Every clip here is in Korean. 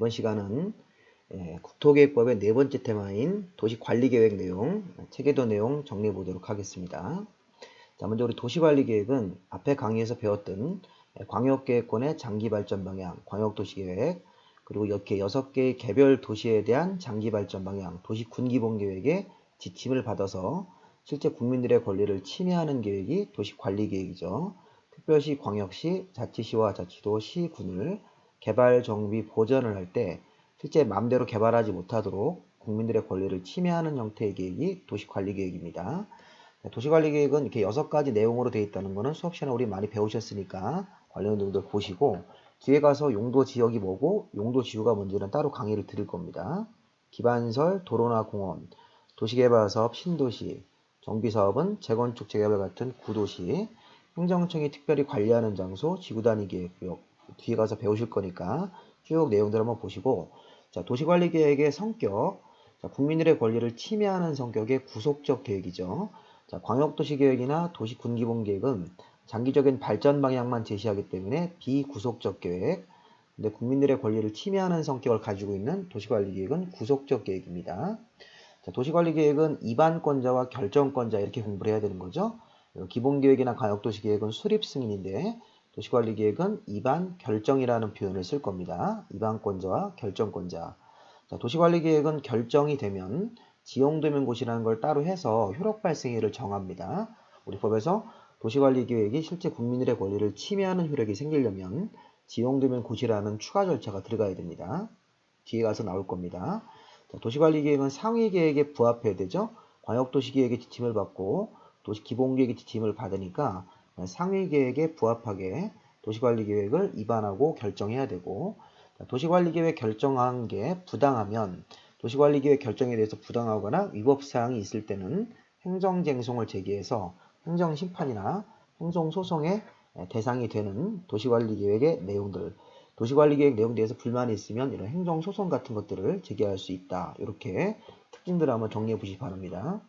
이번 시간은 예, 국토계획법의 네 번째 테마인 도시관리계획 내용, 체계도 내용 정리해 보도록 하겠습니다. 자, 먼저 우리 도시관리계획은 앞에 강의에서 배웠던 예, 광역계획권의 장기발전 방향, 광역도시계획, 그리고 이렇게 여섯 개의 개별 도시에 대한 장기발전 방향, 도시군기본계획의 지침을 받아서 실제 국민들의 권리를 침해하는 계획이 도시관리계획이죠. 특별시, 광역시, 자치시와 자치도, 시군을 개발, 정비, 보전을 할 때 실제 마음대로 개발하지 못하도록 국민들의 권리를 침해하는 형태의 계획이 도시관리 계획입니다. 도시관리 계획은 이렇게 여섯 가지 내용으로 되어 있다는 것은 수업 시간에 우리 많이 배우셨으니까 관련 내용들 보시고 뒤에 가서 용도 지역이 뭐고 용도 지구가 뭔지는 따로 강의를 드릴 겁니다. 기반설, 도로나 공원, 도시개발 사업, 신도시, 정비사업은 재건축, 재개발 같은 구도시, 행정청이 특별히 관리하는 장소, 지구단위 계획구역 뒤에 가서 배우실 거니까 쭉 내용들 한번 보시고 자 도시관리계획의 성격 자, 국민들의 권리를 침해하는 성격의 구속적 계획이죠. 자, 광역도시계획이나 도시군기본계획은 장기적인 발전 방향만 제시하기 때문에 비구속적 계획 근데 국민들의 권리를 침해하는 성격을 가지고 있는 도시관리계획은 구속적 계획입니다. 자, 도시관리계획은 입안권자와 결정권자 이렇게 공부를 해야 되는 거죠. 기본계획이나 광역도시계획은 수립승인인데 도시관리계획은 입안 결정이라는 표현을 쓸 겁니다. 입안권자와 결정권자. 자, 도시관리계획은 결정이 되면 지용되는 곳이라는 걸 따로 해서 효력 발생일을 정합니다. 우리 법에서 도시관리계획이 실제 국민들의 권리를 침해하는 효력이 생기려면 지용되는 곳이라는 추가 절차가 들어가야 됩니다. 뒤에 가서 나올 겁니다. 자, 도시관리계획은 상위계획에 부합해야 되죠. 광역도시계획의 지침을 받고 도시 기본계획의 지침을 받으니까 상위 계획에 부합하게 도시관리 계획을 입안하고 결정해야 되고 도시관리계획 결정한 게 부당하면 도시관리계획 결정에 대해서 부당하거나 위법사항이 있을 때는 행정쟁송을 제기해서 행정심판이나 행정소송의 대상이 되는 도시관리계획의 내용들 도시관리계획 내용에 대해서 불만이 있으면 이런 행정소송 같은 것들을 제기할 수 있다. 이렇게 특징들을 한번 정리해 보시기 바랍니다.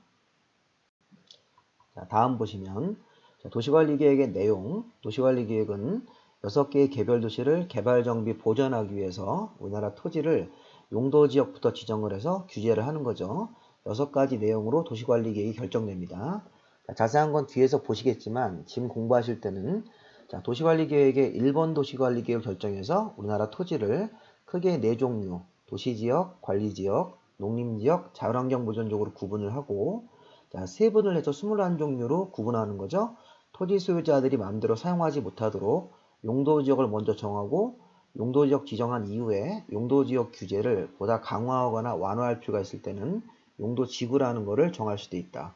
자, 다음 보시면 자, 도시관리계획의 내용, 도시관리계획은 6개의 개별 도시를 개발 정비 보전하기 위해서 우리나라 토지를 용도 지역부터 지정을 해서 규제를 하는 거죠. 6가지 내용으로 도시관리계획이 결정됩니다. 자, 자세한 건 뒤에서 보시겠지만 지금 공부하실 때는 자, 도시관리계획의 1번 도시관리계획 결정해서 우리나라 토지를 크게 4종류, 도시지역, 관리지역, 농림지역, 자연환경보전적으로 구분을 하고 자, 세분을 해서 21종류로 구분하는 거죠. 토지 소유자들이 마음대로 사용하지 못하도록 용도 지역을 먼저 정하고 용도 지역 지정한 이후에 용도 지역 규제를 보다 강화하거나 완화할 필요가 있을 때는 용도 지구라는 것을 정할 수도 있다.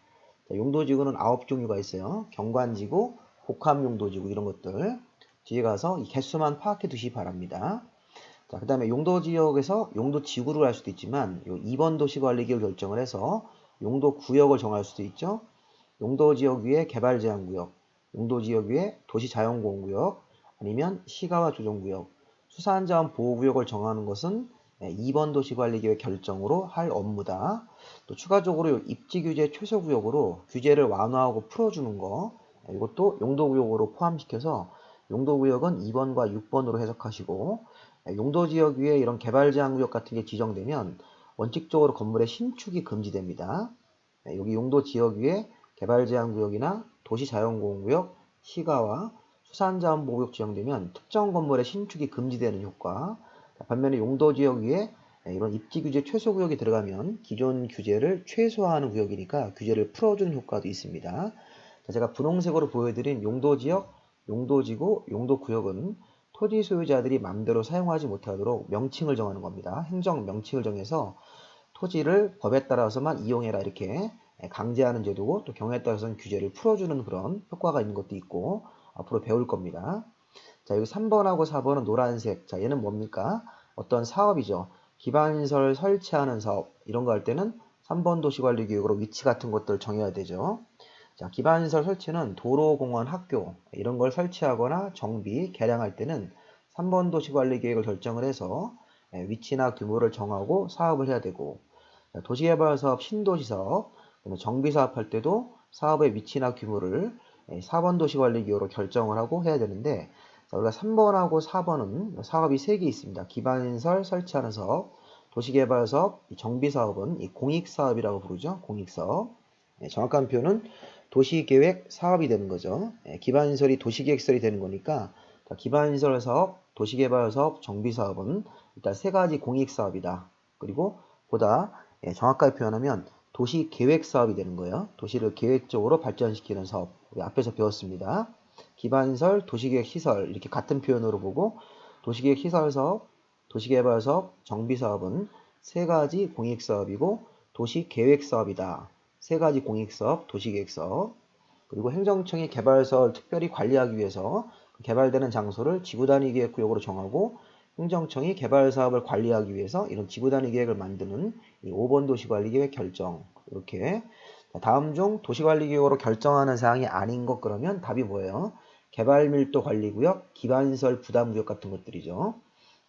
자, 용도 지구는 9종류가 있어요. 경관 지구, 복합 용도 지구 이런 것들 뒤에 가서 이 개수만 파악해 두시기 바랍니다. 자, 그 다음에 용도 지역에서 용도 지구를 할 수도 있지만 요 2번 도시관리기획 결정을 해서 용도 구역을 정할 수도 있죠. 용도 지역 위에 개발 제한 구역, 용도지역 위에 도시자연보호구역 아니면 시가와 조정구역, 수산자원 보호구역을 정하는 것은 2번 도시관리계획 결정으로 할 업무다. 또 추가적으로 입지규제 최소구역으로 규제를 완화하고 풀어주는 거 이것도 용도구역으로 포함시켜서 용도구역은 2번과 6번으로 해석하시고 용도지역 위에 이런 개발제한구역 같은 게 지정되면 원칙적으로 건물의 신축이 금지됩니다. 여기 용도지역 위에 개발제한구역이나 도시자연공원구역, 시가와 수산자원보호구역 지정되면 특정 건물의 신축이 금지되는 효과 반면에 용도지역 위에 이런 입지규제 최소구역이 들어가면 기존 규제를 최소화하는 구역이니까 규제를 풀어주는 효과도 있습니다. 제가 분홍색으로 보여드린 용도지역, 용도지구, 용도구역은 토지 소유자들이 마음대로 사용하지 못하도록 명칭을 정하는 겁니다. 행정 명칭을 정해서 토지를 법에 따라서만 이용해라 이렇게 강제하는 제도고 또 경우에 따라서는 규제를 풀어주는 그런 효과가 있는 것도 있고 앞으로 배울 겁니다. 자 여기 3번하고 4번은 노란색 자 얘는 뭡니까? 어떤 사업이죠. 기반시설 설치하는 사업 이런 거 할 때는 3번 도시관리교육으로 위치 같은 것들 정해야 되죠. 자 기반시설 설치는 도로, 공원, 학교 이런 걸 설치하거나 정비, 개량할 때는 3번 도시관리계획을 결정을 해서 위치나 규모를 정하고 사업을 해야 되고 도시개발사업, 신도시사업 정비 사업할 때도 사업의 위치나 규모를 4번 도시관리 기호로 결정을 하고 해야 되는데 자, 우리가 3번하고 4번은 사업이 3개 있습니다. 기반인설 설치하는 사업, 도시개발 사업, 이 정비 사업은 이 공익 사업이라고 부르죠. 공익 사업. 예, 정확한 표현은 도시계획 사업이 되는 거죠. 예, 기반인설이 도시계획설이 되는 거니까 자, 기반인설 사업, 도시개발 사업, 정비 사업은 일단 세 가지 공익 사업이다. 그리고 보다 예, 정확하게 표현하면 도시 계획 사업이 되는 거예요. 도시를 계획적으로 발전시키는 사업. 우리 앞에서 배웠습니다. 기반설, 도시계획 시설 이렇게 같은 표현으로 보고 도시계획 시설 사업, 도시개발 사업, 정비 사업은 세 가지 공익 사업이고 도시 계획 사업이다. 세 가지 공익 사업, 도시 계획 사업. 그리고 행정청이 개발 사업을 특별히 관리하기 위해서 그 개발되는 장소를 지구 단위 계획 구역으로 정하고 행정청이 개발 사업을 관리하기 위해서 이런 지구단위 계획을 만드는 이 5번 도시관리계획 결정 이렇게 자, 다음 중 도시관리계획으로 결정하는 사항이 아닌 것 그러면 답이 뭐예요? 개발밀도 관리구역, 기반시설 부담구역 같은 것들이죠.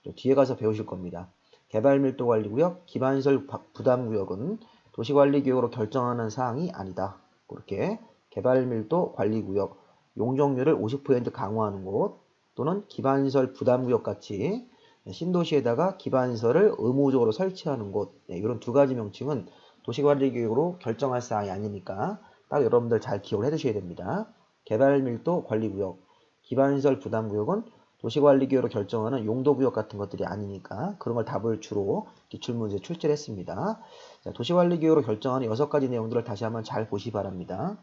또 뒤에 가서 배우실 겁니다. 개발밀도 관리구역, 기반시설 바- 부담구역은 도시관리계획으로 결정하는 사항이 아니다. 그렇게 개발밀도 관리구역, 용적률을 50% 강화하는 곳 또는 기반시설 부담구역 같이 신도시에다가 기반시설을 의무적으로 설치하는 곳 네, 이런 두 가지 명칭은 도시관리계획으로 결정할 사항이 아니니까 딱 여러분들 잘 기억을 해두셔야 됩니다. 개발밀도 관리구역, 기반시설 부담구역은 도시관리계획으로 결정하는 용도구역 같은 것들이 아니니까 그런 걸 답을 주로 기출문제 출제를 했습니다. 자, 도시관리계획으로 결정하는 여섯 가지 내용들을 다시 한번 잘 보시 기 바랍니다.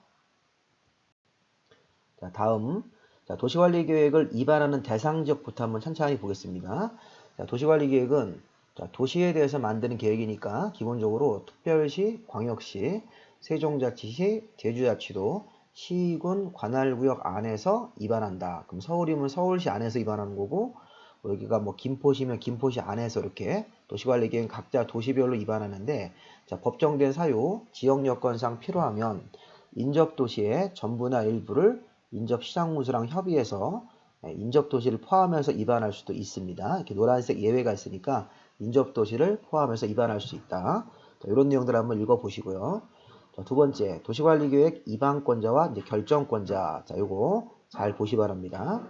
자, 다음 자, 도시관리계획을 입안하는 대상 지역부터 한번 천천히 보겠습니다. 자, 도시관리계획은 자, 도시에 대해서 만드는 계획이니까 기본적으로 특별시, 광역시, 세종자치시, 제주자치도, 시군, 관할구역 안에서 입안한다. 그럼 서울이면 서울시 안에서 입안하는 거고 여기가 뭐 김포시면 김포시 안에서 이렇게 도시관리계획 각자 도시별로 입안하는데 자, 법정된 사유, 지역 여건상 필요하면 인접도시의 전부나 일부를 인접시장문수랑 협의해서 예, 인접 도시를 포함해서 입안할 수도 있습니다. 이렇게 노란색 예외가 있으니까 인접 도시를 포함해서 입안할 수 있다. 자, 이런 내용들 한번 읽어보시고요. 자, 두 번째, 도시관리계획 입안권자와 이제 결정권자. 자, 요거 잘 보시 바랍니다.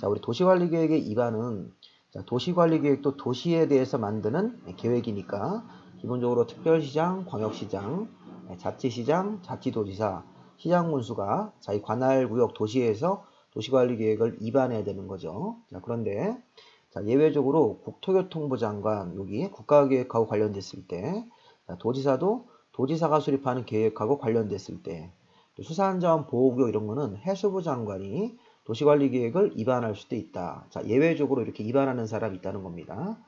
자, 우리 도시관리계획의 입안은 자, 도시관리계획도 도시에 대해서 만드는 계획이니까 기본적으로 특별시장, 광역시장, 예, 자치시장, 자치도지사, 시장군수가 자기 관할구역 도시에서 도시관리계획을 입안해야 되는 거죠. 자, 그런데 자, 예외적으로 국토교통부 장관 여기 국가계획하고 관련됐을 때 자, 도지사도 도지사가 수립하는 계획하고 관련됐을 때또 수산자원 보호구역 이런 거는 해수부 장관이 도시관리계획을 입안할 수도 있다. 자, 예외적으로 이렇게 입안하는 사람이 있다는 겁니다.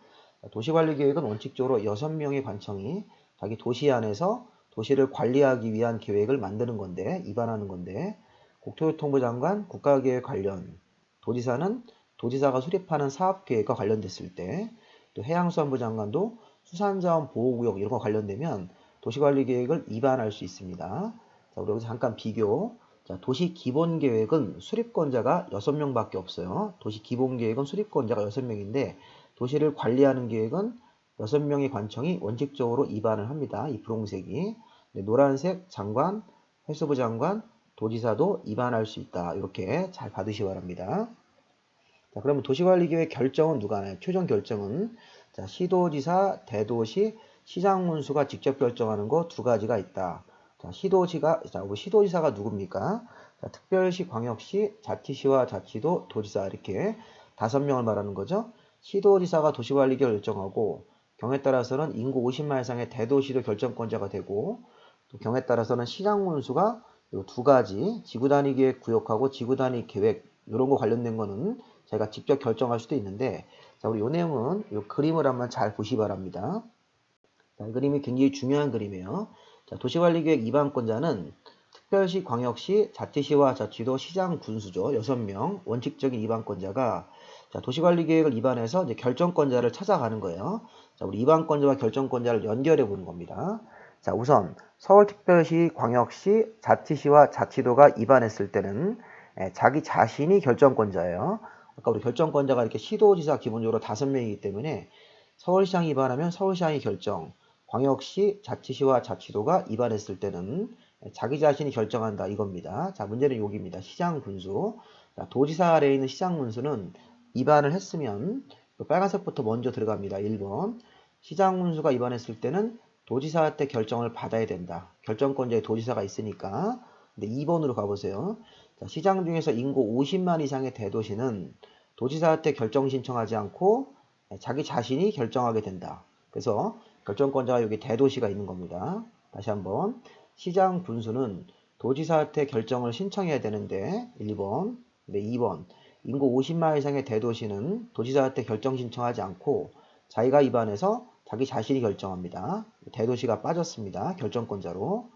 자, 도시관리계획은 원칙적으로 6명의 관청이 자기 도시 안에서 도시를 관리하기 위한 계획을 만드는 건데 입안하는 건데 국토교통부 장관 국가계획 관련 도지사는 도지사가 수립하는 사업계획과 관련됐을 때 또 해양수산부 장관도 수산자원 보호구역 이런 거 관련되면 도시관리계획을 입안할 수 있습니다. 자, 우리 여기서 잠깐 비교. 자, 도시 기본 계획은 수립권자가 6명밖에 없어요. 도시 기본 계획은 수립권자가 6명인데 도시를 관리하는 계획은 6명의 관청이 원칙적으로 입안을 합니다. 이 분홍색이. 네, 노란색 장관, 해수부 장관, 도지사도 입안할 수 있다. 이렇게 잘 받으시 기 바랍니다. 자, 그러면 도시관리계획 결정은 누가 하나요? 최종 결정은 자, 시도지사, 대도시, 시장문수가 직접 결정하는 거 두 가지가 있다. 자, 시도지가 자, 시도지사가 누굽니까? 자, 특별시, 광역시, 자치시와 자치도, 도지사 이렇게 다섯 명을 말하는 거죠. 시도지사가 도시관리계획을 결정하고 경에 따라서는 인구 50만 이상의 대도시도 결정권자가 되고 또 경에 따라서는 시장문수가 이두 가지 지구 단위 계획 구역하고 지구 단위 계획 이런 거 관련된 거는 제가 직접 결정할 수도 있는데 자 우리 요 내용은 요 그림을 한번 잘 보시 기 바랍니다. 자, 이 그림이 굉장히 중요한 그림이에요. 자, 도시관리계획 입안권자는 특별시, 광역시, 자치시와 자치도, 시장, 군수죠. 6명 원칙적인 입안권자가 자, 도시관리계획을 입안해서 이제 결정권자를 찾아가는 거예요. 자, 우리 입안권자와 결정권자를 연결해 보는 겁니다. 자, 우선 서울특별시, 광역시, 자치시와 자치도가 입안했을 때는 예, 자기 자신이 결정권자예요. 아까 우리 결정권자가 이렇게 시도지사 기본적으로 다섯 명이기 때문에 서울시장이 입안하면 서울시장이 결정, 광역시, 자치시와 자치도가 입안했을 때는 자기 자신이 결정한다 이겁니다. 자 문제는 여기입니다. 시장 군수. 자, 도지사 아래에 있는 시장 문수는 입안을 했으면 그 빨간색부터 먼저 들어갑니다. 1번. 시장 문수가 입안했을 때는 도지사한테 결정을 받아야 된다. 결정권자의 도지사가 있으니까. 근데 2번으로 가보세요. 자, 시장 중에서 인구 50만 이상의 대도시는 도지사한테 결정 신청하지 않고 자기 자신이 결정하게 된다. 그래서 결정권자가 여기 대도시가 있는 겁니다. 다시 한번 시장 군수는 도지사한테 결정을 신청해야 되는데 1번, 네, 2번 인구 50만 이상의 대도시는 도지사한테 결정 신청하지 않고 자기가 입안해서 자기 자신이 결정합니다. 대도시가 빠졌습니다. 결정권자로.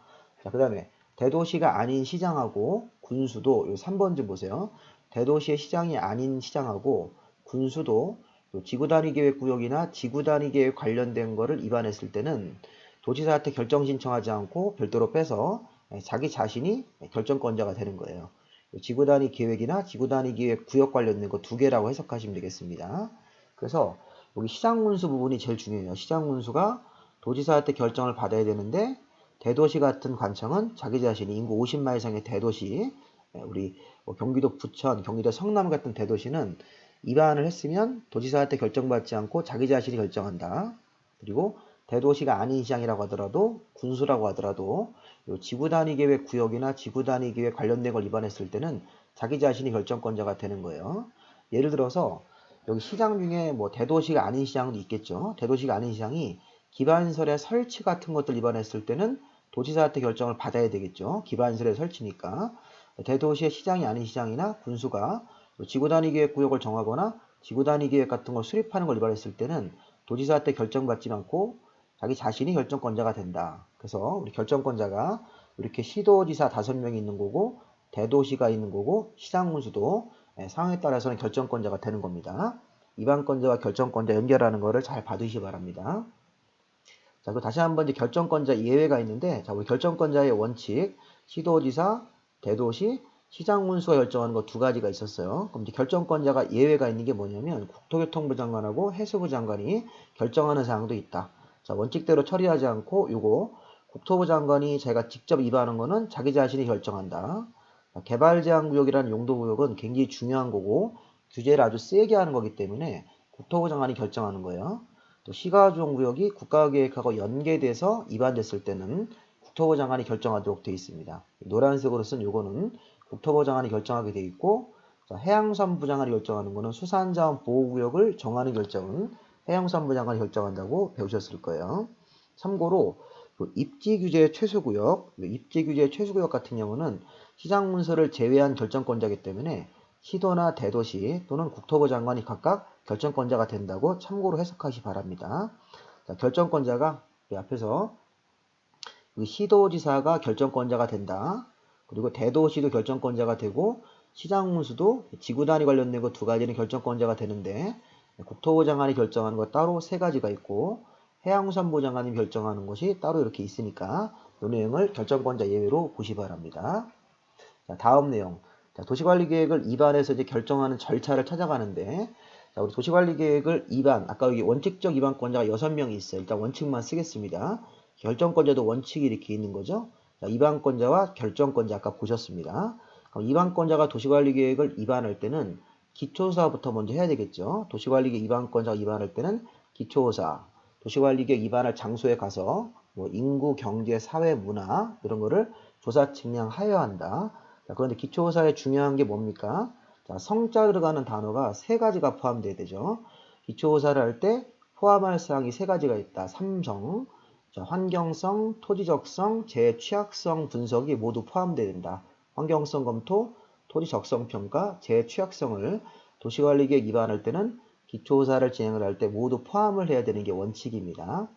자, 그 다음에 대도시가 아닌 시장하고 군수도 요 3번지 보세요. 대도시의 시장이 아닌 시장하고 군수도 요 지구 단위 계획 구역이나 지구 단위 계획 관련된 거를 입안했을 때는 도지사한테 결정 신청하지 않고 별도로 빼서 자기 자신이 결정권자가 되는 거예요. 지구 단위 계획이나 지구 단위 계획 구역 관련된 거 두 개라고 해석하시면 되겠습니다. 그래서 여기 시장문수 부분이 제일 중요해요. 시장문수가 도지사한테 결정을 받아야 되는데 대도시 같은 관청은 자기 자신이 인구 50만 이상의 대도시, 우리 뭐 경기도 부천, 경기도 성남 같은 대도시는 입안을 했으면 도지사한테 결정받지 않고 자기 자신이 결정한다. 그리고 대도시가 아닌 시장이라고 하더라도 군수라고 하더라도 지구 단위 계획 구역이나 지구 단위 계획 관련된 걸 입안했을 때는 자기 자신이 결정권자가 되는 거예요. 예를 들어서 여기 시장 중에 뭐 대도시가 아닌 시장도 있겠죠. 대도시가 아닌 시장이 기반설의 설치 같은 것들 입안했을 때는 도지사한테 결정을 받아야 되겠죠. 기반설의 설치니까. 대도시의 시장이 아닌 시장이나 군수가 지구 단위 계획 구역을 정하거나 지구 단위 계획 같은 걸 수립하는 걸 입안했을 때는 도지사한테 결정받지 않고 자기 자신이 결정권자가 된다. 그래서 우리 결정권자가 이렇게 시도지사 다섯 명이 있는 거고 대도시가 있는 거고 시장문수도 예, 상황에 따라서는 결정권자가 되는 겁니다. 이반권자와 결정권자 연결하는 거를 잘 봐두시기 바랍니다. 자, 그리고 다시 한번 이제 결정권자 예외가 있는데, 자, 우리 결정권자의 원칙, 시도지사, 대도시, 시장문수가 결정하는 거두 가지가 있었어요. 그럼 이제 결정권자가 예외가 있는 게 뭐냐면 국토교통부 장관하고 해수부 장관이 결정하는 사항도 있다. 자, 원칙대로 처리하지 않고 요거 국토부 장관이 자기가 직접 입안하는 거는 자기 자신이 결정한다. 개발 제한 구역이라는 용도 구역은 굉장히 중요한 거고 규제를 아주 세게 하는 거기 때문에 국토부 장관이 결정하는 거예요. 또 시가조정 구역이 국가계획하고 연계돼서 입안됐을 때는 국토부 장관이 결정하도록 되어 있습니다. 노란색으로 쓴 요거는 국토부 장관이 결정하게 되어 있고 해양수산부 장관이 결정하는 거는 수산자원 보호구역을 정하는 결정은 해양수산부 장관이 결정한다고 배우셨을 거예요. 참고로 그 입지 규제 최소구역, 입지 규제 최소구역 같은 경우는 시장 문서를 제외한 결정권자이기 때문에 시도나 대도시 또는 국토부 장관이 각각 결정권자가 된다고 참고로 해석하시 기 바랍니다. 자, 결정권자가 앞에서 시도지사가 결정권자가 된다. 그리고 대도시도 결정권자가 되고 시장문수도 지구단위 관련된 거두 가지는 결정권자가 되는데 국토부 장관이 결정하는 거 따로 세 가지가 있고 해양수산부 장관이 결정하는 것이 따로 이렇게 있으니까 이 내용을 결정권자 예외로 보시 기 바랍니다. 자, 다음 내용. 자, 도시관리 계획을 입안해서 이제 결정하는 절차를 찾아가는데 자, 우리 도시관리 계획을 입안, 아까 여기 원칙적 입안권자가 6명이 있어요. 일단 원칙만 쓰겠습니다. 결정권자도 원칙이 이렇게 있는 거죠. 자, 입안권자와 결정권자 아까 보셨습니다. 입안권자가 도시관리 계획을 입안할 때는 기초사부터 먼저 해야 되겠죠. 도시관리계 입안권자가 입안할 때는 기초사, 도시관리계 입안할 장소에 가서 뭐 인구, 경제, 사회, 문화 이런 거를 조사 측량하여야 한다. 자, 그런데 기초사에 중요한 게 뭡니까? 자, 성자 들어가는 단어가 세 가지가 포함돼야 되죠. 기초조사를 할 때 포함할 사항이 세 가지가 있다. 삼성, 자, 환경성, 토지적성, 재취약성 분석이 모두 포함돼야 된다. 환경성 검토, 토지 적성 평가, 재취약성을 도시관리계획 입안할 때는 기초조사를 진행을 할 때 모두 포함을 해야 되는 게 원칙입니다.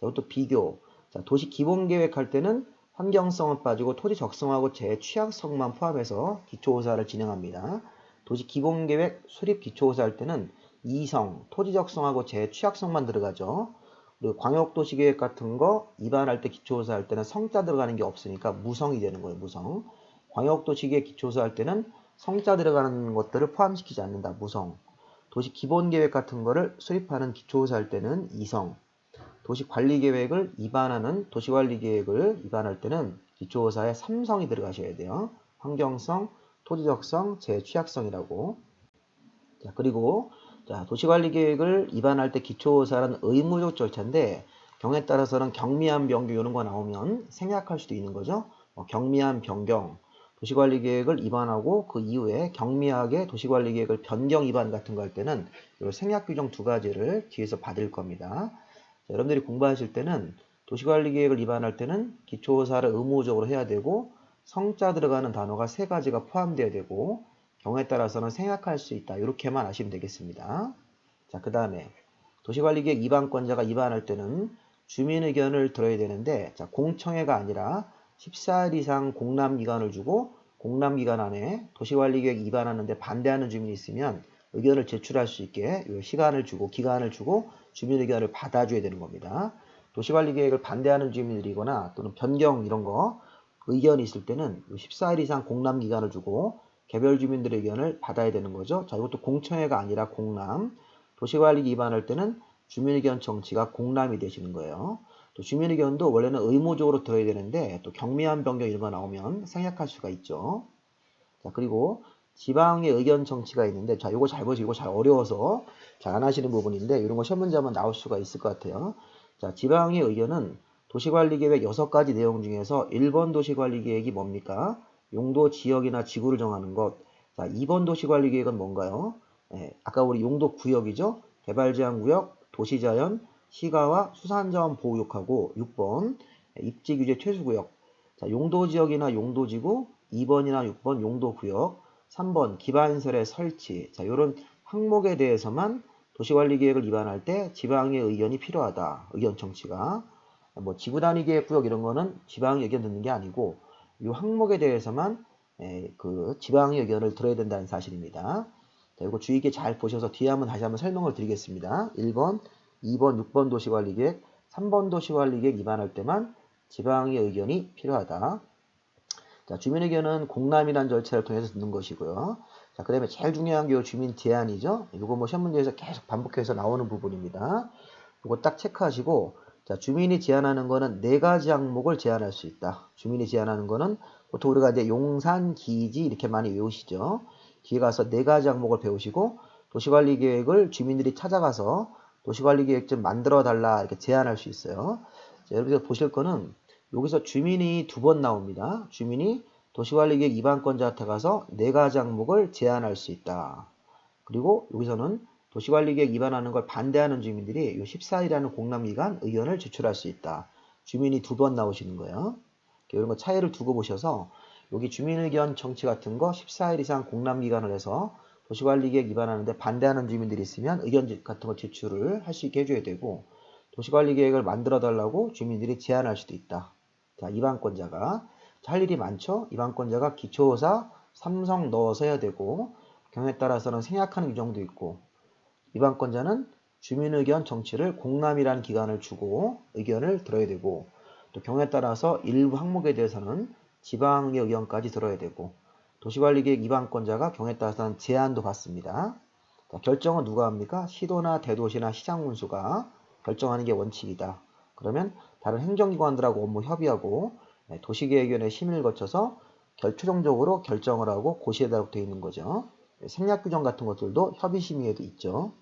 자, 또 비교. 자, 도시 기본 계획 할 때는 환경성은 빠지고 토지 적성하고 재취약성만 포함해서 기초조사를 진행합니다. 도시 기본계획 수립 기초조사 할 때는 이성, 토지 적성하고 재취약성만 들어가죠. 그리고 광역도시계획 같은 거 입안할 때 기초조사 할 때는 성자 들어가는 게 없으니까 무성이 되는 거예요. 무성. 광역도시계획 기초조사 할 때는 성자 들어가는 것들을 포함시키지 않는다. 무성. 도시 기본계획 같은 거를 수립하는 기초조사 할 때는 이성. 도시 관리계획을 입안하는 도시관리계획을 입안할 때는 기초조사에 삼성이 들어가셔야 돼요. 환경성, 토지적성, 재취약성이라고. 자, 그리고 자, 도시관리 계획을 입안할 때 기초사는 의무적 절차인데 경에 따라서는 경미한 변경 이런 거 나오면 생략할 수도 있는 거죠. 어, 경미한 변경, 도시관리 계획을 입안하고 그 이후에 경미하게 도시관리 계획을 변경 입안 같은 거 할 때는 이 생략 규정 두 가지를 뒤에서 받을 겁니다. 자, 여러분들이 공부하실 때는 도시관리 계획을 입안할 때는 기초사를 의무적으로 해야 되고 성자 들어가는 단어가 세 가지가 포함되어야 되고 경우에 따라서는 생략할 수 있다. 이렇게만 아시면 되겠습니다. 자, 그 다음에 도시관리계획 입안권자가 입안할 때는 주민 의견을 들어야 되는데 자, 공청회가 아니라 14일 이상 공람 기간을 주고 공람 기간 안에 도시관리계획 입안하는데 반대하는 주민이 있으면 의견을 제출할 수 있게 요 시간을 주고 기간을 주고 주민 의견을 받아줘야 되는 겁니다. 도시관리 계획을 반대하는 주민들이거나 또는 변경 이런 거 의견이 있을 때는 14일 이상 공람 기간을 주고 개별 주민들의 의견을 받아야 되는 거죠. 자, 이것도 공청회가 아니라 공람. 도시관리 기반할 때는 주민의견 정치가 공람이 되시는 거예요. 또 주민의견도 원래는 의무적으로 들어야 되는데 또 경미한 변경 이런 거 나오면 생략할 수가 있죠. 자, 그리고 지방의 의견 정치가 있는데 자, 요거 잘 보시고 잘 어려워서 잘 안 하시는 부분인데 이런 거 시험 문제 한번 나올 수가 있을 것 같아요. 자, 지방의 의견은 도시관리계획 6가지 내용 중에서 1번 도시관리계획이 뭡니까? 용도 지역이나 지구를 정하는 것. 자, 2번 도시관리계획은 뭔가요? 예, 아까 우리 용도 구역이죠? 개발제한구역, 도시자연, 시가와 수산자원 보호구역하고 6번 입지규제 퇴수구역. 자, 용도지역이나 용도지구, 2번이나 6번 용도구역, 3번 기반설의 설치. 자, 이런 항목에 대해서만 도시관리계획을 입안할 때 지방의 의견이 필요하다. 의견 청취가. 뭐 지구단위 계획구역 이런 거는 지방의 의견 듣는 게 아니고 이 항목에 대해서만 에, 그 지방의 의견을 들어야 된다는 사실입니다. 자, 이거 주의 깊게 잘 보셔서 뒤에 한번 다시 한번 설명을 드리겠습니다. 1번, 2번, 6번 도시관리계획, 3번 도시관리계획 입안할 때만 지방의 의견이 필요하다. 자, 주민의견은 공람이라는 절차를 통해서 듣는 것이고요. 자, 그 다음에 제일 중요한 게 주민 제안이죠. 이거 뭐 시험 문제에서 계속 반복해서 나오는 부분입니다. 이거 딱 체크하시고 자, 주민이 제안하는 거는 네 가지 항목을 제안할 수 있다. 주민이 제안하는 거는 보통 우리가 이제 용산, 기지 이렇게 많이 외우시죠. 뒤에 가서 네 가지 항목을 배우시고 도시관리 계획을 주민들이 찾아가서 도시관리 계획 좀 만들어 달라 이렇게 제안할 수 있어요. 자, 여러분들 보실 거는 여기서 주민이 두 번 나옵니다. 주민이 도시관리계획 입안권자한테 가서 네 가지 항목을 제안할 수 있다. 그리고 여기서는 도시관리계획 위반하는 걸 반대하는 주민들이 이 14일이라는 공람기간 의견을 제출할 수 있다. 주민이 두 번 나오시는 거예요. 이런 거 차이를 두고 보셔서 여기 주민의견 정치 같은 거 14일 이상 공람기간을 해서 도시관리계획 위반하는데 반대하는 주민들이 있으면 의견 같은 거 제출을 할 수 있게 해줘야 되고 도시관리계획을 만들어 달라고 주민들이 제안할 수도 있다. 자, 입안권자가 할 일이 많죠. 입안권자가 기초사 삼성 넣어서 해야 되고 경우에 따라서는 생략하는 규정도 있고 입안권자는 주민의견 정치를 공람이라는 기관을 주고 의견을 들어야 되고 또 경우에 따라서 일부 항목에 대해서는 지방의 의견까지 들어야 되고 도시관리계획 입안권자가 경우에 따라서는 제안도 받습니다. 자, 결정은 누가 합니까? 시도나 대도시나 시장군수가 결정하는 게 원칙이다. 그러면 다른 행정기관들하고 업무 협의하고 네, 도시계획위원회 심의를 거쳐서 결, 최종적으로 결정을 하고 고시에다가 되어 있는 거죠. 네, 생략규정 같은 것들도 협의심의에도 있죠.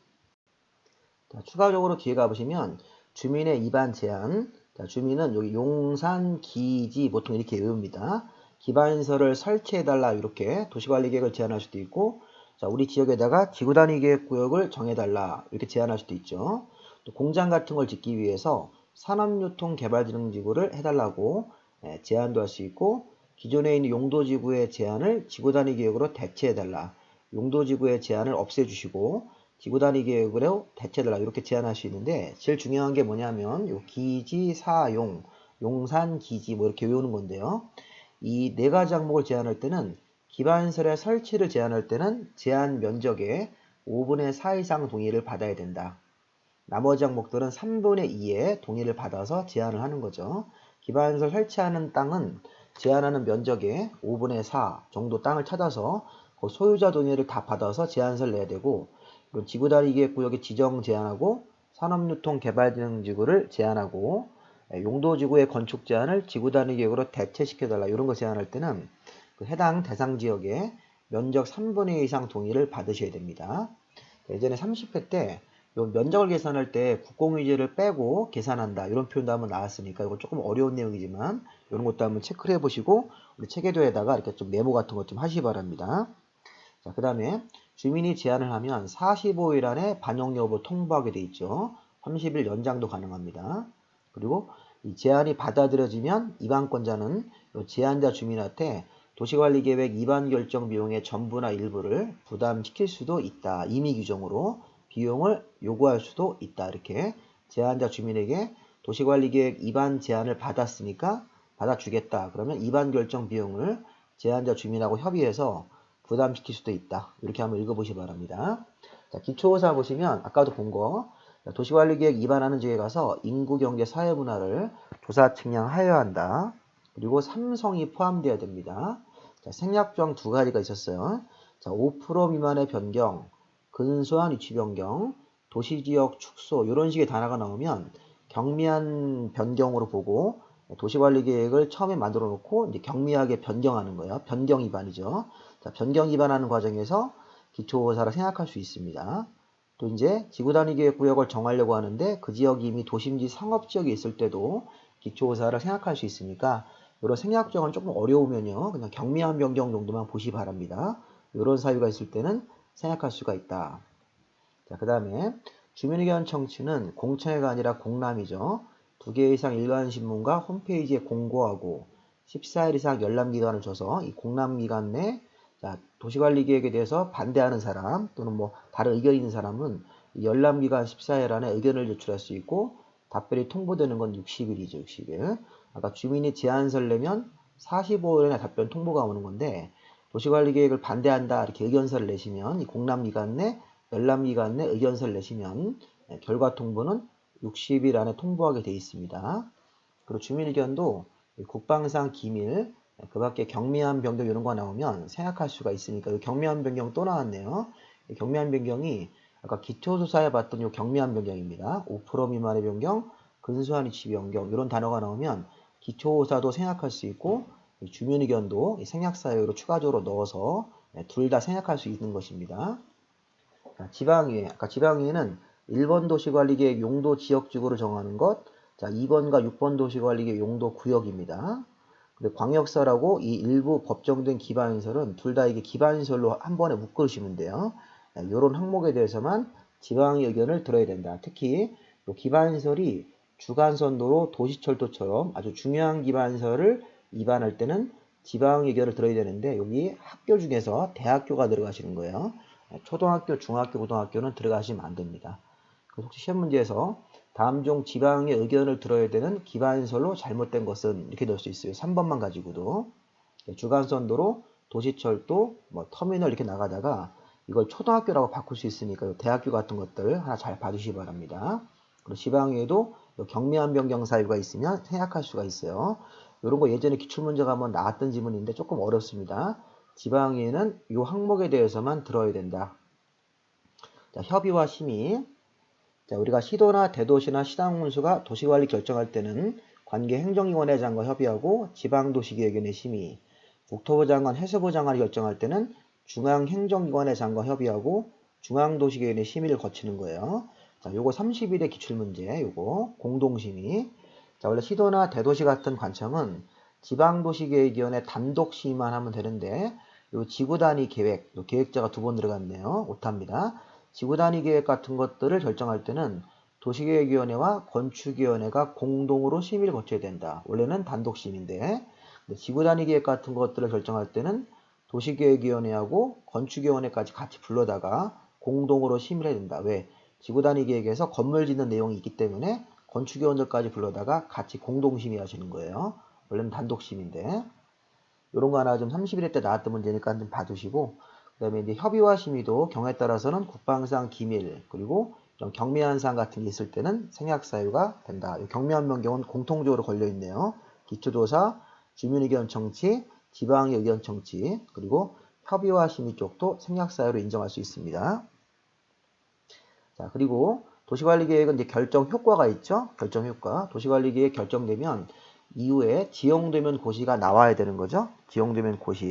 자, 추가적으로 뒤에 가보시면 주민의 입안 제한 자, 주민은 여기 용산 기지 보통 이렇게 외웁니다. 기반시설을 설치해달라 이렇게 도시관리계획을 제안할 수도 있고 자, 우리 지역에다가 지구단위 계획구역을 정해달라 이렇게 제안할 수도 있죠. 또 공장 같은 걸 짓기 위해서 산업유통 개발진흥지구를 해달라고 예, 제안도 할 수 있고 기존에 있는 용도지구의 제한을 지구단위 계획으로 대체해달라. 용도지구의 제한을 없애주시고 지구단위 계획으로 대체해달라 이렇게 제안할 수 있는데 제일 중요한 게 뭐냐면 요 기지, 사용, 용산, 기지 뭐 이렇게 외우는 건데요. 이 네 가지 항목을 제안할 때는 기반설의 설치를 제안할 때는 제한 면적의 5분의 4 이상 동의를 받아야 된다. 나머지 항목들은 3분의 2의 동의를 받아서 제안을 하는 거죠. 기반설 설치하는 땅은 제한하는 면적의 5분의 4 정도 땅을 찾아서 그 소유자 동의를 다 받아서 제한서를 내야 되고 지구다리계 구역의 지정 제한하고 산업유통 개발진흥지구를 제한하고 예, 용도지구의 건축 제한을 지구단위 계획으로 대체시켜달라 이런 거 제한할 때는 그 해당 대상 지역에 면적 3분의 2 이상 동의를 받으셔야 됩니다. 예전에 30회 때요 면적을 계산할 때 국공유지를 빼고 계산한다 이런 표현도 한번 나왔으니까 이거 조금 어려운 내용이지만 이런 것도 한번 체크를 해보시고 우리 체계도에다가 이렇게 좀 메모 같은 것 좀 하시기 바랍니다. 자, 그 다음에 주민이 제안을 하면 45일 안에 반영 여부 통보하게 돼 있죠. 30일 연장도 가능합니다. 그리고 이 제안이 받아들여지면 이반권자는 요 제안자 주민한테 도시관리계획 이반 결정 비용의 전부나 일부를 부담시킬 수도 있다. 임의 규정으로 비용을 요구할 수도 있다. 이렇게 제안자 주민에게 도시관리계획 이반 제안을 받았으니까 받아주겠다. 그러면 이반 결정 비용을 제안자 주민하고 협의해서 부담시킬 수도 있다. 이렇게 한번 읽어보시기 바랍니다. 자, 기초조사 보시면 아까도 본 거 도시관리계획 입안하는 지역에 가서 인구, 경제, 사회 문화를 조사 측량하여야 한다. 그리고 삼성이 포함되어야 됩니다. 자, 생략조항 두 가지가 있었어요. 자, 5% 미만의 변경, 근소한 위치 변경, 도시지역 축소 이런 식의 단어가 나오면 경미한 변경으로 보고 도시관리 계획을 처음에 만들어 놓고 이제 경미하게 변경하는 거예요. 변경 위반이죠. 자, 변경 위반하는 과정에서 기초조사를 생각할 수 있습니다. 또 이제 지구 단위 계획 구역을 정하려고 하는데 그 지역이 이미 도심지 상업 지역에 있을 때도 기초조사를 생각할 수 있으니까 이런 생략정은 조금 어려우면요. 그냥 경미한 변경 정도만 보시 기 바랍니다. 이런 사유가 있을 때는 생각할 수가 있다. 자, 그 다음에 주민의견 청취는 공청회가 아니라 공람이죠. 두 개 이상 일반 신문과 홈페이지에 공고하고 14일 이상 열람 기간을 줘서 이 공람 기간 내 자, 도시관리 계획에 대해서 반대하는 사람 또는 뭐 다른 의견이 있는 사람은 이 열람 기간 14일 안에 의견을 제출할 수 있고 답변이 통보되는 건 60일이죠. 60일. 아까 주민이 제안서를 내면 45일에 답변 통보가 오는 건데 도시관리 계획을 반대한다 이렇게 의견서를 내시면 이 공람기간 내 열람기간 내 의견서를 내시면 네, 결과 통보는 60일 안에 통보하게 돼 있습니다. 그리고 주민 의견도 국방상 기밀 네, 그 밖에 경미한 변경 이런 거 나오면 생각할 수가 있으니까 경미한 변경 또 나왔네요. 경미한 변경이 아까 기초조사에 봤던 이 경미한 변경입니다. 5% 미만의 변경, 근소한 위치 변경 이런 단어가 나오면 기초조사도 생각할 수 있고 주민 의견도 생략 사유로 추가적으로 넣어서 네, 둘다 생각할 수 있는 것입니다. 지방위에 아까 지방위에는 1번 도시관리계획 용도 지역지구를 정하는 것, 자 2번과 6번 도시관리계획 용도 구역입니다. 근데 광역설하고 이 일부 법정된 기반시설은 둘 다 이게 기반시설로 한 번에 묶으시면 돼요. 이런 항목에 대해서만 지방의 의견을 들어야 된다. 특히 기반시설이 주간선도로 도시철도처럼 아주 중요한 기반시설을 입안할 때는 지방 의견을 들어야 되는데 여기 학교 중에서 대학교가 들어가시는 거예요. 초등학교, 중학교, 고등학교는 들어가시면 안 됩니다. 그래서 혹시 시험 문제에서 다음 중 지방의 의견을 들어야 되는 기반설로 잘못된 것은 이렇게 넣을 수 있어요. 3번만 가지고도 주간선도로 도시철도, 뭐 터미널 이렇게 나가다가 이걸 초등학교라고 바꿀 수 있으니까 대학교 같은 것들 하나 잘 봐주시기 바랍니다. 그리고 지방에도 경미한 변경 사유가 있으면 생략할 수가 있어요. 이런 거 예전에 기출문제가 한번 나왔던 지문인데 조금 어렵습니다. 지방에는 이 항목에 대해서만 들어야 된다. 자, 협의와 심의. 자, 우리가 시도나 대도시나 시당문수가 도시관리 결정할 때는 관계 행정위원회 장과 협의하고 지방도시계획위원회 심의, 국토부 장관, 해수부 장관이 결정할 때는 중앙행정위원회 장과 협의하고 중앙도시계획위원회 심의를 거치는 거예요. 자, 요거 30일의 기출문제, 요거 공동심의. 자, 원래 시도나 대도시 같은 관청은 지방도시계획 위원회 단독 심의만 하면 되는데 요 지구단위 계획, 요 계획자가 두 번 들어갔네요. 오타입니다. 지구단위 계획 같은 것들을 결정할 때는 도시계획위원회와 건축위원회가 공동으로 심의를 거쳐야 된다. 원래는 단독 심의인데 지구단위 계획 같은 것들을 결정할 때는 도시계획위원회하고 건축위원회까지 같이 불러다가 공동으로 심의를 해야 된다. 왜? 지구단위 계획에서 건물 짓는 내용이 있기 때문에 건축위원들까지 불러다가 같이 공동심의 하시는 거예요. 원래는 단독심인데 이런 거 하나 좀 31회 때 나왔던 문제니까 좀 봐주시고 그 다음에 이제 협의와 심의도 경우에 따라서는 국방상 기밀 그리고 좀 경미한 사항 같은 게 있을 때는 생략 사유가 된다. 경미한 변경은 공통적으로 걸려 있네요. 기초조사, 주민의견 청취, 지방의 의견 청취 그리고 협의와 심의 쪽도 생략 사유로 인정할 수 있습니다. 자 그리고 도시관리계획은 이제 결정 효과가 있죠. 결정 효과. 도시관리계획 결정되면 이후에 지용되면 고시가 나와야 되는 거죠. 지용되면 고시.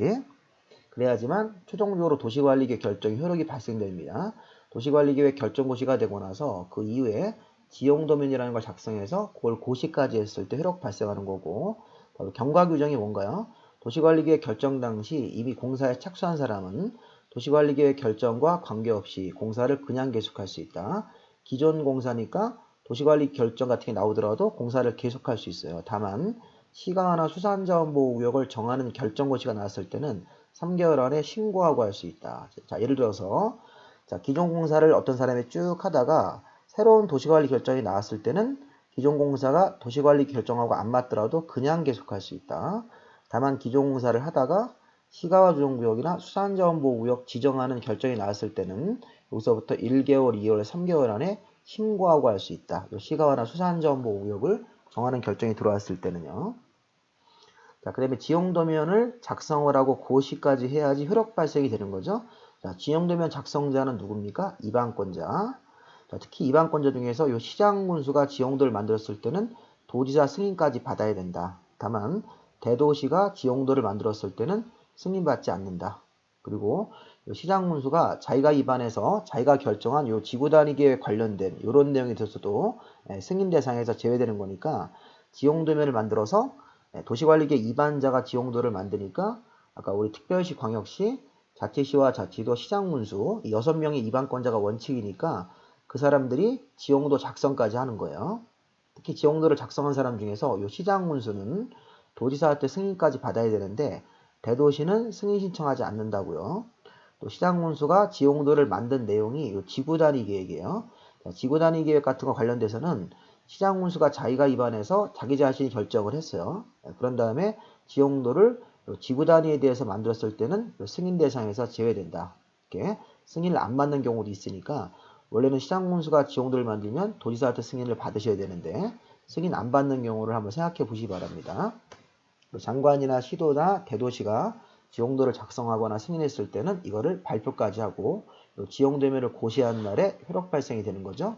그래야지만 최종적으로 도시관리계획 결정이 효력이 발생됩니다. 도시관리계획 결정 고시가 되고 나서 그 이후에 지용도면이라는 걸 작성해서 그걸 고시까지 했을 때 효력 발생하는 거고 바로 경과규정이 뭔가요? 도시관리계획 결정 당시 이미 공사에 착수한 사람은 도시관리계획 결정과 관계없이 공사를 그냥 계속할 수 있다. 기존 공사니까 도시관리 결정 같은 게 나오더라도 공사를 계속할 수 있어요. 다만 시가나 수산자원보호구역을 정하는 결정고시가 나왔을 때는 3개월 안에 신고하고 할 수 있다. 자, 예를 들어서 자, 기존 공사를 어떤 사람이 쭉 하다가 새로운 도시관리 결정이 나왔을 때는 기존 공사가 도시관리 결정하고 안 맞더라도 그냥 계속할 수 있다. 다만 기존 공사를 하다가 시가와 조정구역이나 수산자원보호구역 지정하는 결정이 나왔을 때는 여기서부터 1개월, 2개월, 3개월 안에 신고하고 할 수 있다. 요 시가와나 수산자원보호구역을 정하는 결정이 들어왔을 때는요. 자, 그 다음에 지용도면을 작성을 하고 고시까지 해야지 효력 발생이 되는 거죠. 자, 지용도면 작성자는 누굽니까? 이방권자. 자, 특히 이방권자 중에서 요 시장군수가 지용도를 만들었을 때는 도지사 승인까지 받아야 된다. 다만 대도시가 지용도를 만들었을 때는 승인받지 않는다. 그리고 요 시장군수가 자기가 입안해서 자기가 결정한 요 지구 단위 계획 관련된 이런 내용이 있어서도 예, 승인 대상에서 제외되는 거니까 지용도면을 만들어서 예, 도시관리계 입안자가 지용도를 만드니까 아까 우리 특별시, 광역시, 자치시와 자치도, 시장군수 이 여섯 명의 입안권자가 원칙이니까 그 사람들이 지용도 작성까지 하는 거예요. 특히 지용도를 작성한 사람 중에서 이 시장군수는 도지사한테 승인까지 받아야 되는데 대도시는 승인 신청하지 않는다고요. 또 시장군수가 지용도를 만든 내용이 이 지구단위 계획이에요. 자, 지구단위 계획 같은 거 관련돼서는 시장군수가 자기가 입안해서 자기 자신이 결정을 했어요. 네, 그런 다음에 지용도를 지구 단위에 대해서 만들었을 때는 승인 대상에서 제외된다. 이렇게 승인을 안 받는 경우도 있으니까 원래는 시장군수가 지용도를 만들면 도지사한테 승인을 받으셔야 되는데 승인 안 받는 경우를 한번 생각해 보시기 바랍니다. 장관이나 시도나 대도시가 지용도를 작성하거나 승인했을 때는 이거를 발표까지 하고 지용되면을 고시한 날에 효력 발생이 되는 거죠.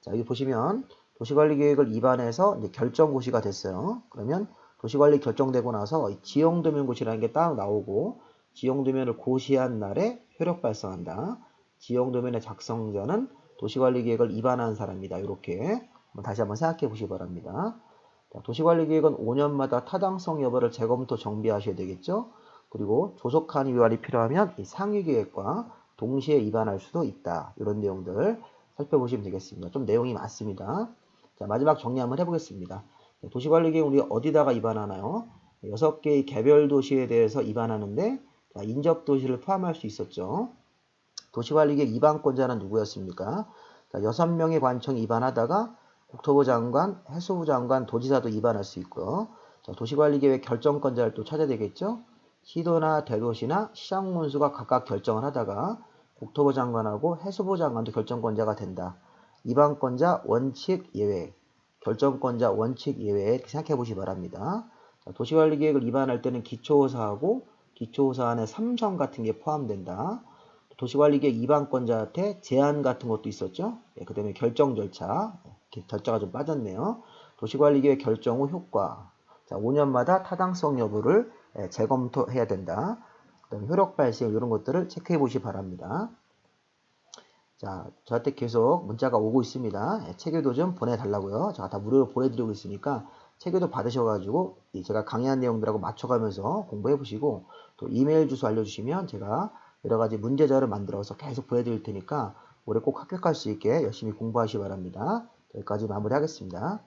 자, 여기 보시면 도시관리계획을 입안해서 결정 고시가 됐어요. 그러면 도시관리 결정되고 나서 지형도면 고시라는 게딱 나오고 지형도면을 고시한 날에 효력 발생한다. 지형도면의 작성자는 도시관리계획을 입안한 사람이다. 이렇게 다시 한번 생각해 보시기 바랍니다. 도시관리계획은 5년마다 타당성 여부를 재검토 정비하셔야 되겠죠. 그리고 조속한 위활이 필요하면 상위계획과 동시에 입안할 수도 있다. 이런 내용들 살펴보시면 되겠습니다. 좀 내용이 많습니다. 자, 마지막 정리 한번 해보겠습니다. 도시관리계획 우리 어디다가 입안하나요? 여섯 개의 개별 도시에 대해서 입안하는데 자, 인접 도시를 포함할 수 있었죠. 도시관리계획 입안권자는 누구였습니까? 자, 여섯 명의 관청이 입안하다가 국토부 장관, 해수부 장관, 도지사도 입안할 수 있고요. 자, 도시관리계획 결정권자를 또 찾아야 되겠죠. 시도나 대도시나 시장 문수가 각각 결정을 하다가 국토부 장관하고 해수부 장관도 결정권자가 된다. 입안권자 원칙 예외, 결정권자 원칙 예외 생각해 보시 기 바랍니다. 도시관리계획을 입안할 때는 기초사하고 기초사 안에 삼성 같은 게 포함된다. 도시관리계획 입안권자한테 제한 같은 것도 있었죠. 예, 그 다음에 결정 절차, 절차가 좀 빠졌네요. 도시관리계획 결정 후 효과. 자, 5년마다 타당성 여부를 예, 재검토해야 된다. 그다음에 효력 발생 이런 것들을 체크해 보시 기 바랍니다. 자, 저한테 계속 문자가 오고 있습니다. 예, 체계도 좀 보내달라고요. 제가 다 무료로 보내드리고 있으니까 체계도 받으셔가지고 제가 강의한 내용들하고 맞춰가면서 공부해 보시고 또 이메일 주소 알려주시면 제가 여러 가지 문제자를 만들어서 계속 보내드릴 테니까 올해 꼭 합격할 수 있게 열심히 공부하시기 바랍니다. 여기까지 마무리하겠습니다.